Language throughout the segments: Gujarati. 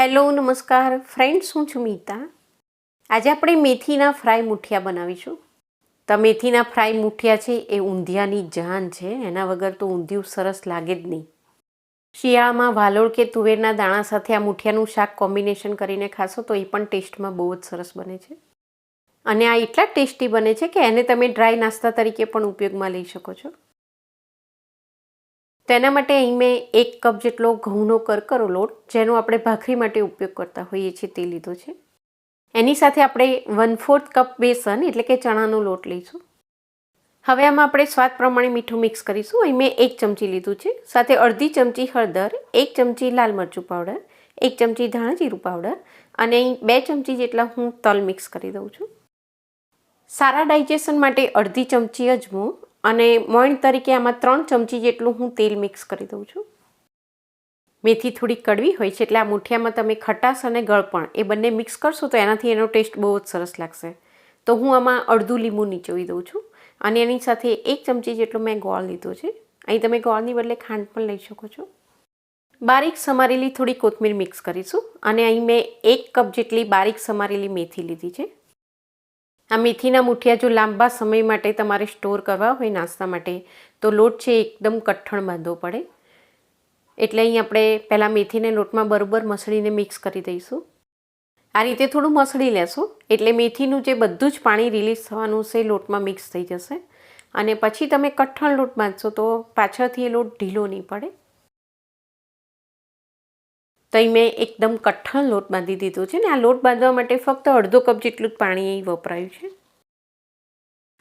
હેલો, નમસ્કાર. ફ્રેન્ડ્સ હું છું મીતા? આજે આપણે મેથીના ફ્રાય મુઠિયા બનાવીશું. તો મેથીના ફ્રાય મુઠિયા છે એ ઊંધિયાની જાન છે, એના વગર તો ઊંધિયું સરસ લાગે જ નહીં. શિયાળામાં વાલોળ કે તુવેરના દાણા સાથે આ મુઠિયાનું શાક કોમ્બિનેશન કરીને ખાશો તો એ પણ ટેસ્ટમાં બહુ જ સરસ બને છે. અને આ એટલા ટેસ્ટી બને છે કે એને તમે ડ્રાય નાસ્તા તરીકે પણ ઉપયોગમાં લઈ શકો છો. તેના માટે અહીં મેં એક કપ જેટલો ઘઉંનો કરકરો લોટ, જેનો આપણે ભાખરી માટે ઉપયોગ કરતા હોઈએ છીએ તે લીધો છે. એની સાથે આપણે વન ફોર્થ કપ બેસન, એટલે કે ચણાનો લોટ લઈશું. હવે આમાં આપણે સ્વાદ પ્રમાણે મીઠું મિક્સ કરીશું. અહીં મેં એક ચમચી લીધું છે. સાથે અડધી ચમચી હળદર, એક ચમચી લાલ મરચું પાવડર, એક ચમચી ધાણા જીરું પાવડર અને અહીં બે ચમચી જેટલા હું તલ મિક્સ કરી દઉં છું. સારા ડાયજેશન માટે અડધી ચમચી અજમો અને મોણ તરીકે આમાં ત્રણ ચમચી જેટલું હું તેલ મિક્સ કરી દઉં છું. મેથી થોડી કડવી હોય છે એટલે આ મુઠિયામાં તમે ખટાશ અને ગળપણ એ બંને મિક્સ કરશો તો એનાથી એનો ટેસ્ટ બહુ જ સરસ લાગશે. તો હું આમાં અડધું લીંબુ નીચોવી દઉં છું અને એની સાથે એક ચમચી જેટલો મેં ગોળ લીધો છે. અહીં તમે ગોળની બદલે ખાંડ પણ લઈ શકો છો. બારીક સમારેલી થોડી કોથમીર મિક્સ કરીશું અને અહીં મેં એક કપ જેટલી બારીક સમારેલી મેથી લીધી છે. આ મેથીના મુઠિયા જો લાંબા સમય માટે તમારે સ્ટોર કરવા હોય નાસ્તા માટે, તો લોટ છે એકદમ કઠણ બાંધવો પડે. એટલે અહીં આપણે પહેલાં મેથીને લોટમાં બરોબર મસળીને મિક્સ કરી દઈશું. આ રીતે થોડું મસળી લેશું, એટલે મેથીનું જે બધું જ પાણી રિલીઝ થવાનું છે લોટમાં મિક્સ થઈ જશે. અને પછી તમે કઠણ લોટ બાંધશો તો પાછળથી એ લોટ ઢીલો નહીં પડે. અહીં મેં એકદમ કઠણ લોટ બાંધી દીધો છે ને. આ લોટ બાંધવા માટે ફક્ત અડધો કપ જેટલું જ પાણી અહીં વપરાયું છે.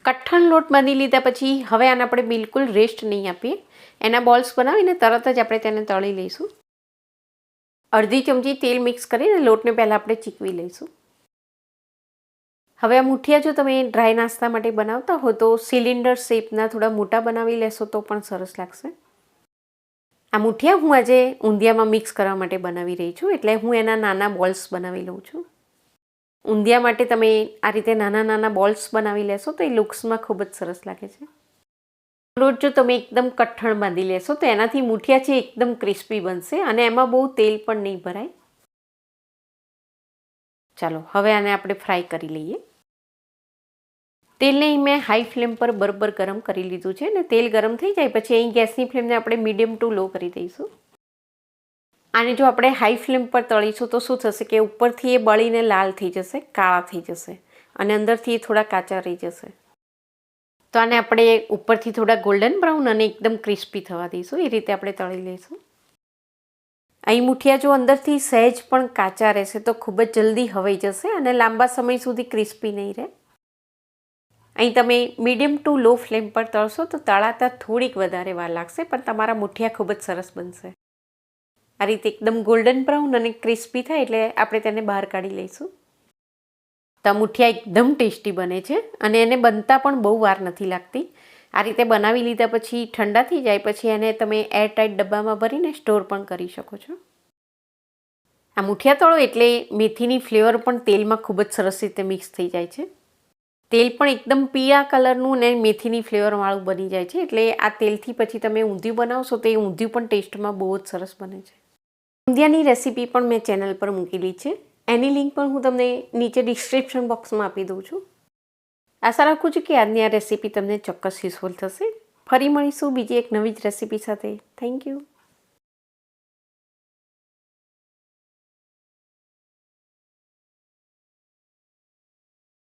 કઠણ લોટ બાંધી લીધા પછી હવે આને આપણે બિલકુલ રેસ્ટ નહીં આપીએ. એના બોલ્સ બનાવીને તરત જ આપણે તેને તળી લઈશું. અડધી ચમચી તેલ મિક્સ કરીને લોટને પહેલાં આપણે ચીકવી લઈશું. હવે આ મુઠિયા જો તમે ડ્રાય નાસ્તા માટે બનાવતા હો તો સિલિન્ડર શેપના થોડા મોટા બનાવી લેશો તો પણ સરસ લાગશે. આ મુઠિયા હું આજે ઊંધિયામાં મિક્સ કરવા માટે બનાવી રહી છું. એટલે હું એના નાના બોલ્સ બનાવી લઉં છું. ઊંધિયા માટે તમે આ રીતે નાના નાના બોલ્સ બનાવી લેશો તો એ લુક્સમાં ખૂબ જ સરસ લાગે છે. રોજ જો તમે એકદમ કઠણ બાંધી લેશો તો એનાથી મુઠિયા છે એકદમ ક્રિસ્પી બનશે અને એમાં બહુ તેલ પણ નહીં ભરાય. ચાલો, હવે આને આપણે ફ્રાય કરી લઈએ. તેલને મેં હાઈ ફ્લેમ પર બરાબર ગરમ કરી લીધું છે અને તેલ ગરમ થઈ જાય પછી અહીં ગેસની ફ્લેમને આપણે મીડિયમ ટુ લો કરી દઈશું. આને જો આપણે હાઈ ફ્લેમ પર તળીશું તો શું થશે કે ઉપરથી એ બળીને લાલ થઈ જશે, કાળા થઈ જશે અને અંદરથી એ થોડા કાચા રહી જશે. તો આને આપણે ઉપરથી થોડા ગોલ્ડન બ્રાઉન અને એકદમ ક્રિસ્પી થવા દઈશું, એ રીતે આપણે તળી લઈશું. અહીં મુઠિયા જો અંદરથી સહેજ પણ કાચા રહેશે તો ખૂબ જ જલ્દી હવાઈ જશે અને લાંબા સમય સુધી ક્રિસ્પી નહીં રહે. અહીં તમે મીડિયમ ટુ લો ફ્લેમ પર તળશો તો તળાતા થોડીક વધારે વાર લાગશે, પણ તમારા મુઠિયા ખૂબ જ સરસ બનશે. આ રીતે એકદમ ગોલ્ડન બ્રાઉન અને ક્રિસ્પી થાય એટલે આપણે તેને બહાર કાઢી લઈશું. તો મુઠિયા એકદમ ટેસ્ટી બને છે અને એને બનતા પણ બહુ વાર નથી લાગતી. આ રીતે બનાવી લીધા પછી ઠંડા થઈ જાય પછી એને તમે એરટાઇટ ડબ્બામાં ભરીને સ્ટોર પણ કરી શકો છો. આ મુઠિયા તળો એટલે મેથીની ફ્લેવર પણ તેલમાં ખૂબ જ સરસ રીતે મિક્સ થઈ જાય છે. તેલ પણ એકદમ પીળા કલરનું ને મેથીની ફ્લેવરવાળું બની જાય છે. એટલે આ તેલથી પછી તમે ઊંધિયું બનાવશો તો એ ઊંધિયું પણ ટેસ્ટમાં બહુ જ સરસ બને છે. ઊંધિયાની રેસીપી પણ મેં ચેનલ પર મૂકેલી છે. એની લિંક પણ હું તમને નીચે ડિસ્ક્રિપ્શન બોક્સમાં આપી દઉં છું. આશા રાખું છું કે આજની આ રેસીપી તમને ચોક્કસ યુઝફુલ થશે. ફરી મળીશું બીજી એક નવી જ રેસીપી સાથે. Thank you